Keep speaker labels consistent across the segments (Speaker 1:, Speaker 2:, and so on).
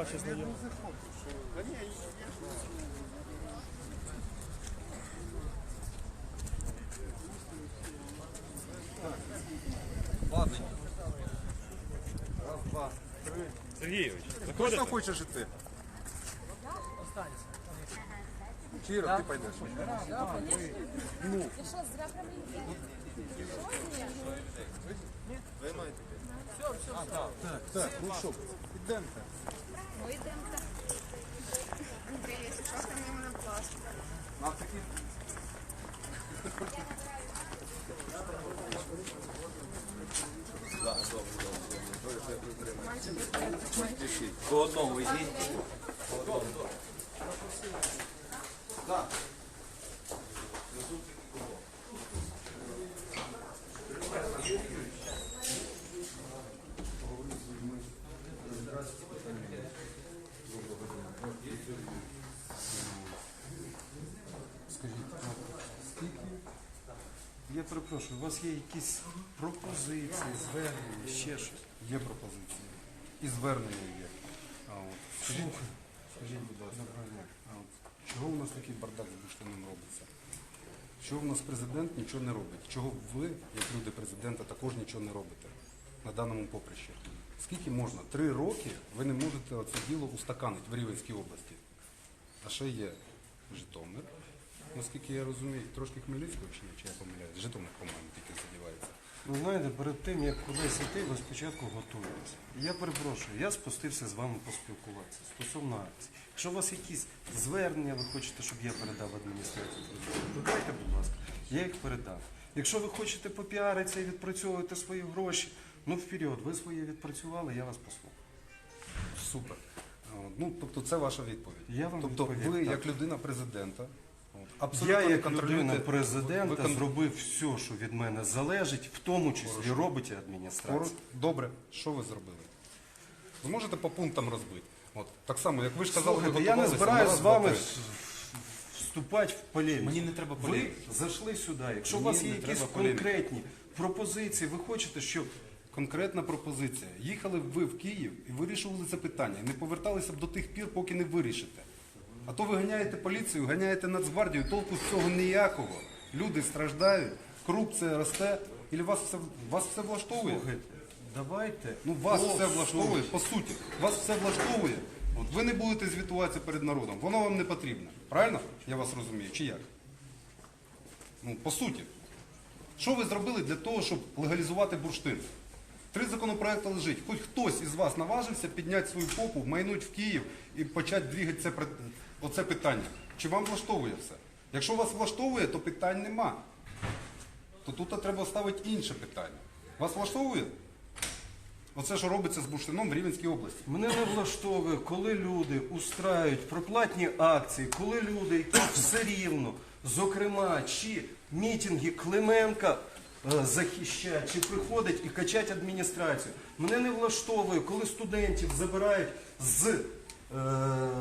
Speaker 1: бачу знайомі.
Speaker 2: Ладно. Раз, два, три.
Speaker 1: Сергійович,
Speaker 2: Точно
Speaker 1: заходите?
Speaker 2: хочеш іти? Кіра, ти пойдеш.
Speaker 3: Ти що, зря прямий?
Speaker 2: Так, так, ну що, підемо.
Speaker 3: Ну йдемо.
Speaker 4: Якщо що, мені мене пластик.
Speaker 2: Нам такі
Speaker 5: По одному візьміть.
Speaker 6: Скажіть, Я перепрошую, у вас є якісь пропозиції, звернення, ще щось? Є пропозиції. І звернення є. А от, скажіть, скажіть, будь ласка, а от, чого у нас такий бардак з бурштином робиться? Чого в нас президент нічого не робить? Чого ви, як люди президента, також нічого не робите на даному поприщі? Скільки можна? Три роки ви не можете оце діло устаканити в Рівенській області. А ще є Житомир. Наскільки я розумію, трошки Хмельницького чи ні, чи я помиляюсь? Житомир, по-моєму, тільки задівається.
Speaker 7: Ви знаєте, перед тим, як кудись йти, ви спочатку готуєтеся. Я перепрошую, я спустився з вами поспілкуватися стосовно акції. Якщо у вас якісь звернення, ви хочете, щоб я передав адміністрацію президента, то дайте, будь ласка, я їх передам. Якщо ви хочете попіаритися і відпрацьовувати свої гроші, ну вперед, ви своє відпрацювали, я вас послухаю.
Speaker 6: Супер. Ну, тобто це ваша відповідь.
Speaker 7: Я вам
Speaker 6: тобто
Speaker 7: відповів,
Speaker 6: ви,
Speaker 7: так.
Speaker 6: як людина президента, абсолютно
Speaker 7: Я, як людина президента,
Speaker 6: викон-
Speaker 7: зробив все, що від мене залежить, в тому числі робить і адміністрація.
Speaker 6: Добре, що ви зробили? Ви можете по пунктам розбити? От, так само, як ви ж казали,
Speaker 7: Слухайте, я не
Speaker 6: на
Speaker 7: з вами вступати в полеміку.
Speaker 5: Мені не треба
Speaker 7: Ви зайшли сюди. Якщо
Speaker 6: Мені
Speaker 7: у вас є якісь конкретні пропозиції, ви хочете, щоб
Speaker 6: Конкретна пропозиція. Їхали б ви в Київ і вирішували це питання. Не поверталися б до тих пір, поки не вирішите. А то ви ганяєте поліцію, ганяєте Нацгвардію, толку з цього ніякого. Люди страждають, корупція росте. І вас все, вас все влаштовує?
Speaker 7: слухайте, давайте.
Speaker 6: Ну вас
Speaker 7: по
Speaker 6: все влаштовує, по суті. Вас все влаштовує. От ви не будете звітуватися перед народом. Воно вам не потрібно. Правильно? Я вас розумію. Чи як? Ну, по суті. Що ви зробили для того, щоб легалізувати бурштин? Три законопроекти лежить. Хоч хтось із вас наважився підняти свою попу, майнуть в Київ і почати двігати це, оце питання. Чи вам влаштовує все? Якщо вас влаштовує, то питань нема. То тут треба ставити інше питання. Вас влаштовує? Оце, що робиться з бурштином в Рівенській області.
Speaker 7: Мене не влаштовує, коли люди устраюють проплатні акції, коли люди, які все рівно, зокрема, чи мітинги Клименка е, захищають, чи приходять і качать адміністрацію. Мене не влаштовує, коли студентів забирають з,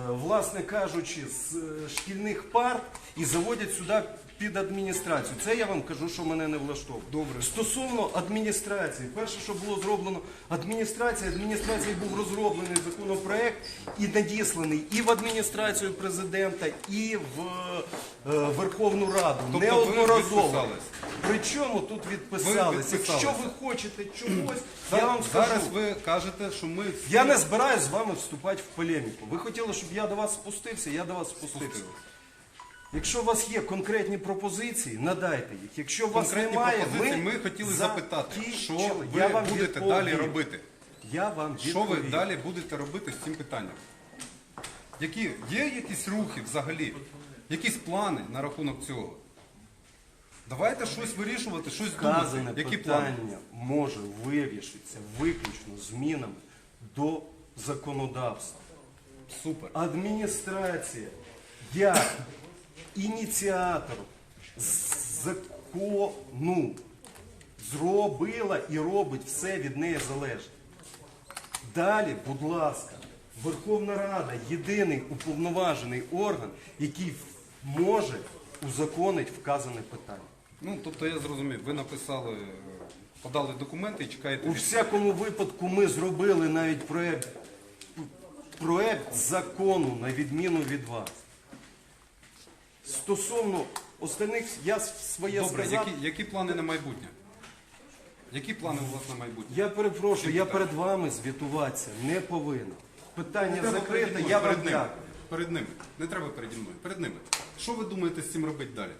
Speaker 7: власне кажучи, з е, шкільних пар і заводять сюди під адміністрацію. Це я вам кажу, що мене не влаштовує.
Speaker 6: Добре.
Speaker 7: Стосовно адміністрації, перше, що було зроблено адміністрація, адміністрації був розроблений законопроект і надісланий і в адміністрацію президента, і в е, Верховну Раду.
Speaker 6: Тобто ви
Speaker 7: Неодноразово.
Speaker 6: відписались?
Speaker 7: Причому тут відписались?
Speaker 6: Відписалися.
Speaker 7: Якщо ви хочете чогось, я вам скажу.
Speaker 6: Зараз ви кажете, що ми всі
Speaker 7: Я не збираюсь з вами вступати в полеміку. Ви хотіли, щоб я до вас спустився, я до вас спустився. Якщо у вас є конкретні пропозиції, надайте їх. Якщо у вас
Speaker 6: конкретні
Speaker 7: немає,
Speaker 6: пропозиції.
Speaker 7: ми,
Speaker 6: хотіли запитати, що ви
Speaker 7: Я вам
Speaker 6: будете
Speaker 7: відповів.
Speaker 6: далі робити?
Speaker 7: Я вам
Speaker 6: Що ви далі будете робити з цим питанням? Які, є якісь рухи взагалі? Якісь плани на рахунок цього? Давайте щось вирішувати, щось
Speaker 7: Вказане
Speaker 6: думати. Які плани?
Speaker 7: питання може вирішитися виключно змінами до законодавства.
Speaker 6: Супер.
Speaker 7: Адміністрація як ініціатор закону зробила і робить все від неї залежить. Далі, будь ласка, Верховна Рада єдиний уповноважений орган, який може узаконити вказане питання.
Speaker 6: Ну, тобто я зрозумів, ви написали, е, подали документи і чекаєте.
Speaker 7: У
Speaker 6: від-
Speaker 7: всякому випадку ми зробили навіть проєкт проект закону на відміну від вас. Стосовно остальних, я своє
Speaker 6: Добре,
Speaker 7: сказав.
Speaker 6: які, які плани на майбутнє? Які плани у вас на майбутнє?
Speaker 7: Я перепрошую, я перед вами звітуватися не повинен. Питання
Speaker 6: Треба
Speaker 7: закрите,
Speaker 6: мною,
Speaker 7: я вам
Speaker 6: перед ними.
Speaker 7: дякую.
Speaker 6: Перед ними. Не треба переді мною. Перед ними. Що ви думаєте з цим робити далі?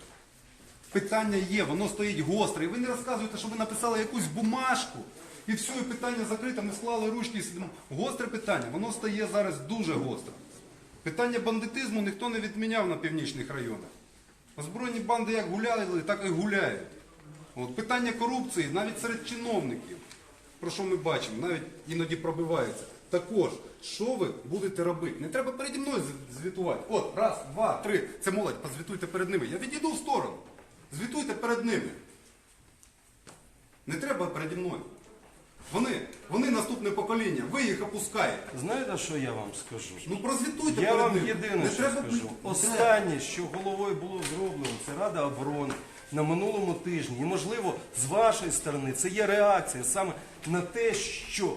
Speaker 6: Питання є, воно стоїть гостре. І ви не розказуєте, що ви написали якусь бумажку. І все, і питання закрите, ми склали ручки і сидимо. Гостре питання, воно стає зараз дуже гостре. Питання бандитизму ніхто не відміняв на північних районах. Озброєні банди як гуляли, так і гуляють. От, питання корупції навіть серед чиновників, про що ми бачимо, навіть іноді пробивається. Також, що ви будете робити? Не треба переді мною звітувати. От, раз, два, три. Це молодь, позвітуйте перед ними. Я відійду в сторону. Звітуйте перед ними. Не треба переді мною. Вони, вони наступне покоління, ви їх опускаєте.
Speaker 7: Знаєте, що я вам скажу?
Speaker 6: Ну прозвітуйте
Speaker 7: Я
Speaker 6: перед
Speaker 7: вам
Speaker 6: ними.
Speaker 7: єдине,
Speaker 6: Не
Speaker 7: що
Speaker 6: треба
Speaker 7: скажу. Останнє, що головою було зроблено, це Рада оборони на минулому тижні. І, можливо, з вашої сторони це є реакція саме на те, що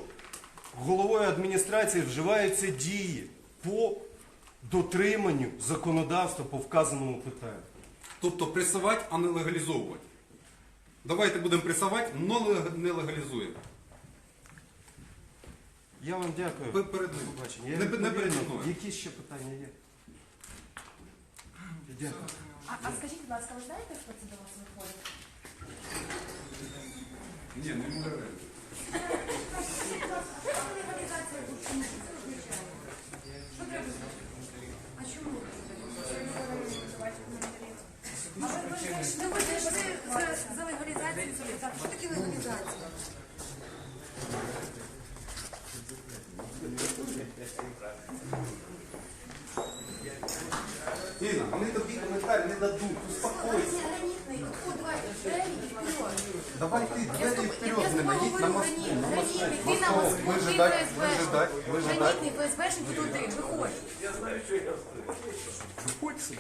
Speaker 7: головою адміністрації вживаються дії по дотриманню законодавства по вказаному питанню.
Speaker 6: Тобто пресувати, а не легалізовувати. Давайте будемо пресувати, але не легалізуємо.
Speaker 7: Я вам дякую.
Speaker 6: Ви перед ним.
Speaker 7: Побачення. Я
Speaker 6: Не, не
Speaker 7: відповім.
Speaker 6: переді мною.
Speaker 7: Які ще питання є? Дякую.
Speaker 4: А, а скажіть, будь ласка, ви знаєте, хто це до вас виходить?
Speaker 6: Ні, не муляре.
Speaker 4: А чому? А ви ви ж ви ви ж ви за- за легалізацію собі. Так, що таке легалізація?
Speaker 6: Інна, вони тобі коментар не дадуть. Успокойся. Давай ти
Speaker 4: Я з
Speaker 6: двері вперед, не наїдь на
Speaker 4: говорю
Speaker 6: мосту. На мосту.
Speaker 4: гранітний, ти на
Speaker 6: Мостов,
Speaker 4: мосту, ти
Speaker 6: вижидать,
Speaker 4: ФСБшник.
Speaker 6: вижидать, вижидать.
Speaker 4: Гранітний ФСБшник тут один, виходь.
Speaker 6: Виходь собі.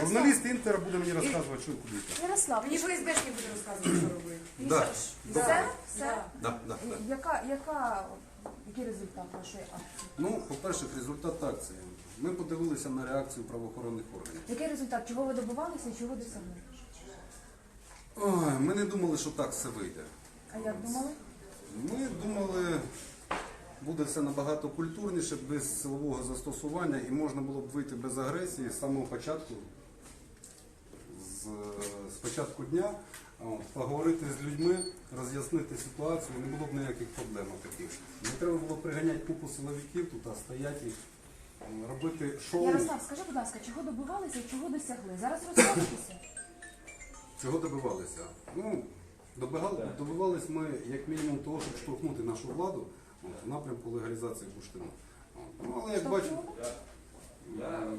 Speaker 6: Журналіст Інтера буде мені розказувати, що і куди йти.
Speaker 4: Ярослав, мені ФСБшник буде розказувати, що робити.
Speaker 6: Да.
Speaker 4: Все? Все?
Speaker 6: Да, да, да.
Speaker 2: Яка, яка, який результат вашої акції?
Speaker 6: Ну, по-перше, результат акції. Ми подивилися на реакцію правоохоронних органів.
Speaker 2: Який результат? Чого ви добивалися і чого досягли?
Speaker 6: Ой, ми не думали, що так все вийде.
Speaker 2: А як думали?
Speaker 6: Ми думали, буде все набагато культурніше, без силового застосування, і можна було б вийти без агресії з самого початку, з, з початку дня, поговорити з людьми, роз'яснити ситуацію, не було б ніяких проблем таких. Не треба було приганяти купу силовиків тут, а стояти і робити шоу.
Speaker 2: Ярослав, скажи, будь ласка, чого добивалися і чого досягли? Зараз розходитися.
Speaker 6: Чого добивалися? Ну, добивали, добивались ми як мінімум того, щоб штовхнути нашу владу от, в напрямку легалізації бурштину. От. Ну, але як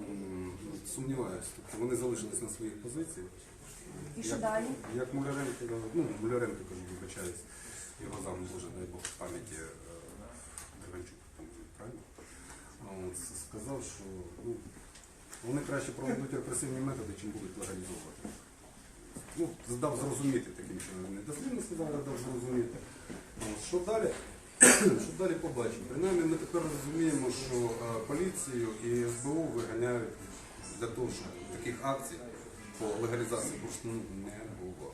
Speaker 6: м, сумніваюся, тобто вони залишились на своїх позиціях.
Speaker 2: І що
Speaker 6: Як-
Speaker 2: далі?
Speaker 6: Як Муляренко, ну, Муляренко, кажу, вибачаюсь, його зам Боже, дай Бог в пам'яті е, Драганчук, правильно? Сказав, що ну, вони краще проведуть репресивні методи, чим будуть легалізовувати. Ну, здав зрозуміти таким чином. Не дослівно сказав, але дав зрозуміти. Що далі? Що далі побачимо? Принаймні ми тепер розуміємо, що е, поліцію і СБУ виганяють для того, щоб таких акцій по легалізації бурштину не було.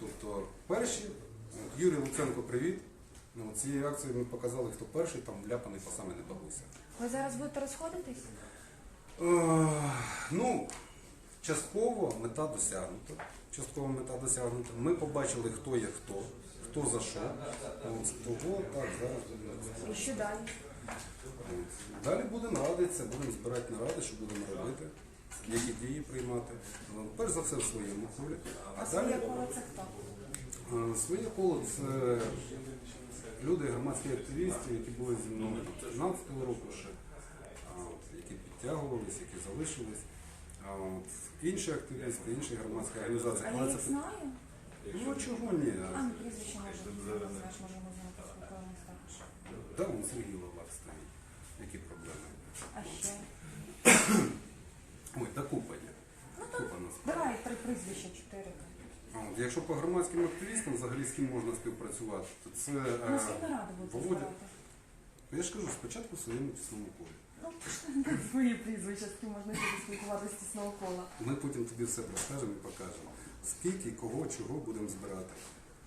Speaker 6: Тобто перші, Юрій Луценко, привіт. Ну, цією акцією ми показали, хто перший там ляпаний по саме не бабуся.
Speaker 2: Ви зараз будете розходитись?
Speaker 6: Е, Ну, частково мета досягнута. Частково мета досягнута. Ми побачили, хто є хто, хто за що. От, того так зараз
Speaker 2: І що далі?
Speaker 6: Далі будемо радитися, будемо збирати наради, що будемо робити, які дії приймати. Ну, Перш за все в своєму полі.
Speaker 2: А
Speaker 6: А
Speaker 2: своє
Speaker 6: далі
Speaker 2: коло це хто?
Speaker 6: своє коло це люди, громадські активісти, які були зі мною 15 року ще, які підтягувались, які залишились. Інші активісти, інші громадські організації.
Speaker 2: А
Speaker 6: Але
Speaker 2: я
Speaker 6: це
Speaker 2: їх знаю.
Speaker 6: ну чого ні?
Speaker 2: А, ну прізвище може не можемо знати, також.
Speaker 6: Да, вон Сергій Ловак стоїть. Які проблеми?
Speaker 2: А ще?
Speaker 6: Ой, та купа є. Купа нас.
Speaker 2: Давай три прізвища, чотири.
Speaker 6: А от, якщо по громадським активістам взагалі з ким можна співпрацювати, то це
Speaker 2: На
Speaker 6: е, Володя.
Speaker 2: збирати?
Speaker 6: Я ж кажу, спочатку в своєму тісному колі.
Speaker 2: Свої прізвища, з ким можна ще спілкуватися з тісного кола.
Speaker 6: Ми потім тобі все розкажемо і покажемо. Скільки, кого, чого будемо збирати.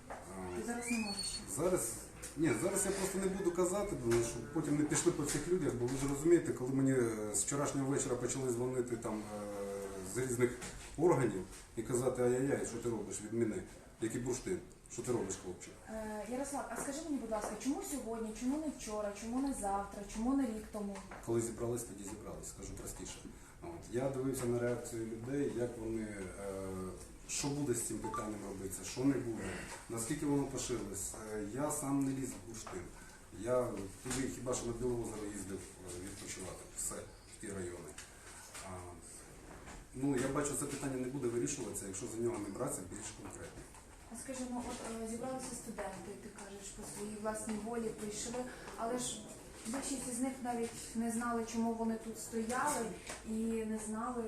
Speaker 6: А,
Speaker 2: Ти зараз не можеш.
Speaker 6: Зараз, ні, зараз я просто не буду казати, тому що потім не пішли по всіх людях, бо ви ж розумієте, коли мені е, з вчорашнього вечора почали дзвонити там е, з різних органів і казати ай-яй-яй, що ти робиш від мене, який бурштин, що ти робиш, хлопчик.
Speaker 2: Е, Ярослав, а скажи мені, будь ласка, чому сьогодні, чому не вчора, чому не завтра, чому не рік тому?
Speaker 6: Коли зібрались, тоді зібрались, скажу простіше. От. Я дивився на реакцію людей, як вони, е, що буде з цим питанням робитися, що не буде, наскільки воно поширилось. Е, я сам не ліз в бурштин. Я туди хіба що на Білоозеро їздив е, відпочивати, все, в ті райони. А, ну, я бачу, це питання не буде вирішуватися, якщо за нього не братися більш конкретно.
Speaker 2: А скажи, ну от е, зібралися студенти, ти кажеш, по своїй власній волі прийшли, але ж більшість з них навіть не знали, чому вони тут стояли, і не знали,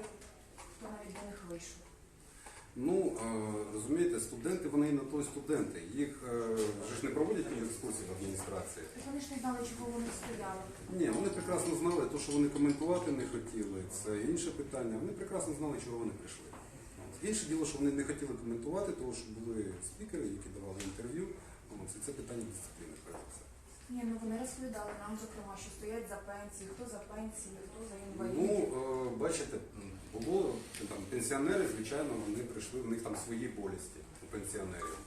Speaker 2: хто навіть до них вийшов.
Speaker 6: Ну, е, розумієте, студенти, вони і на то студенти. Їх е, вже ж не проводять екскурсії в адміністрації.
Speaker 2: Вони ж не знали, чого вони стояли.
Speaker 6: Ні, вони прекрасно знали, то, що вони коментувати не хотіли, це інше питання. Вони прекрасно знали, чого вони прийшли. Інше діло, що вони не хотіли коментувати, тому що були спікери, які давали інтерв'ю. Це питання дисципліни, перш за все.
Speaker 2: Ні, ну вони розповідали нам, зокрема, що стоять за пенсії, хто за пенсії, хто за
Speaker 6: Ну,
Speaker 2: інвалідів.
Speaker 6: е, бачите, було там пенсіонери, звичайно, вони прийшли, в них там свої болісті у пенсіонерів,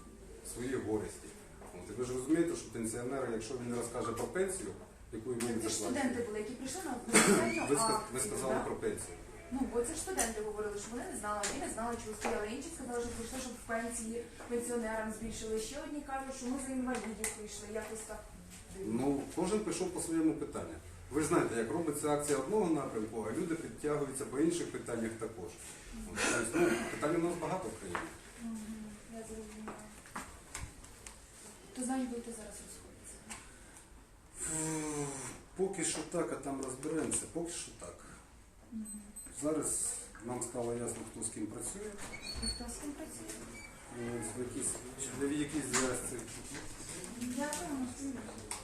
Speaker 6: свої горісті. От. І ви ж розумієте, що пенсіонер, якщо він не розкаже про пенсію, яку він
Speaker 2: Це ж студенти були, які прийшли на безпосередньо
Speaker 6: ви, ви
Speaker 2: акцію,
Speaker 6: сказали
Speaker 2: да?
Speaker 6: про пенсію.
Speaker 2: Ну, бо це ж студенти говорили, що вони не знали, одні не знали, чого стояли. Інші сказали, що прийшли, щоб в пенсії пенсіонерам збільшили. Ще одні кажуть, що ми за інвалідів прийшли. Якось так.
Speaker 6: Ну, кожен прийшов по своєму питанню. Ви ж знаєте, як робиться акція одного напрямку, а люди підтягуються по інших питаннях також. Тобто, ну, питань у нас багато в країні.
Speaker 2: Я зрозуміла. То значить будете зараз розходитися.
Speaker 6: Поки що так, а там розберемося. Поки що так. Зараз нам стало ясно, хто з ким працює.
Speaker 2: І хто з ким працює?
Speaker 6: Е, В якійсь, в якійсь зв'язці.
Speaker 2: Дякую.
Speaker 6: А, Риварський.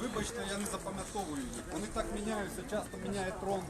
Speaker 6: Вибачте, я не запам'ятовую їх. Вони так міняються, часто міняє трон.